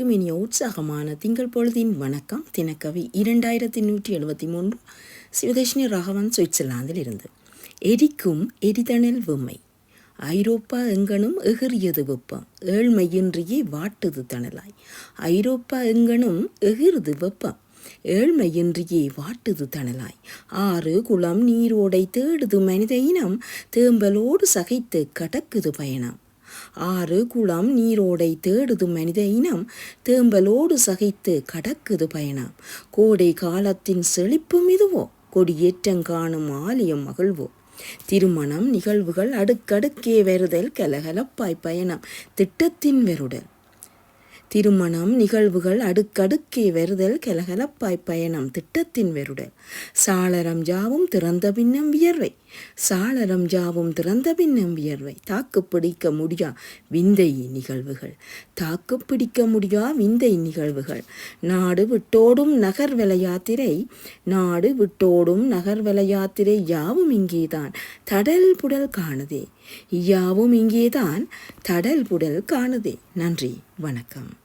அனைவருக்கும் இனிய உற்சாகமான திங்கள் பொழுதின் வணக்கம். தினக்கவி இரண்டாயிரத்தி நூற்றி எழுபத்தி மூன்று சிவதர்ஷினி ராகவன் சுவிட்சர்லாந்தில் இருந்து. எரிக்கும் எரிதணல் வெம்மை. ஐரோப்பா எங்கனும் எகிறியது வெப்பம். ஏழ்மையின்றியே வாட்டுது தணலாய். ஐரோப்பா எங்கனும் எகிறுது வெப்பம். ஏழ்மையின்றியே வாட்டுது தணலாய். ஆறு குளம் நீரோடை தேடுது மனித இனம். தேம்பலோடு சகைத்து கடக்குது பயணம். ஆறு குளம் நீரோடை தேடுது மனித இனம் தேம்பலோடு சகைத்து கடக்குது பயணம். கோடை காலத்தின் செழிப்பு மிதுவோ கொடியேற்றம் கொடியேற்றங்காணும் ஆலயம் மகிழ்வோ? திருமணம் நிகழ்வுகள் அடுக்கடுக்கே வருதல் கலகலப்பாய் பயணம். திட்டத்தின் வெறுடல். திருமணம் நிகழ்வுகள் அடுக்கடுக்கே வருதல் கலகலப்பாய் பயணம் திட்டத்தின் வெறுடல். சாளரம் ஜாவும் திறந்த பின்னம் வியர்வை. சாளரம் ஜாவும் திறந்த பின்னம் வியர்வை. தாக்கு பிடிக்க முடியா விந்தை நிகழ்வுகள். தாக்கு பிடிக்க முடியா விந்தை நிகழ்வுகள். நாடு விட்டோடும் நகர் யாத்திரை நாடு விட்டோடும் நகர் யாத்திரை யாவும் இங்கேதான். தடல் புடல் காணுதே. யாவும் இங்கேதான். தடல் புடல் காணுதே. நன்றி. வணக்கம்.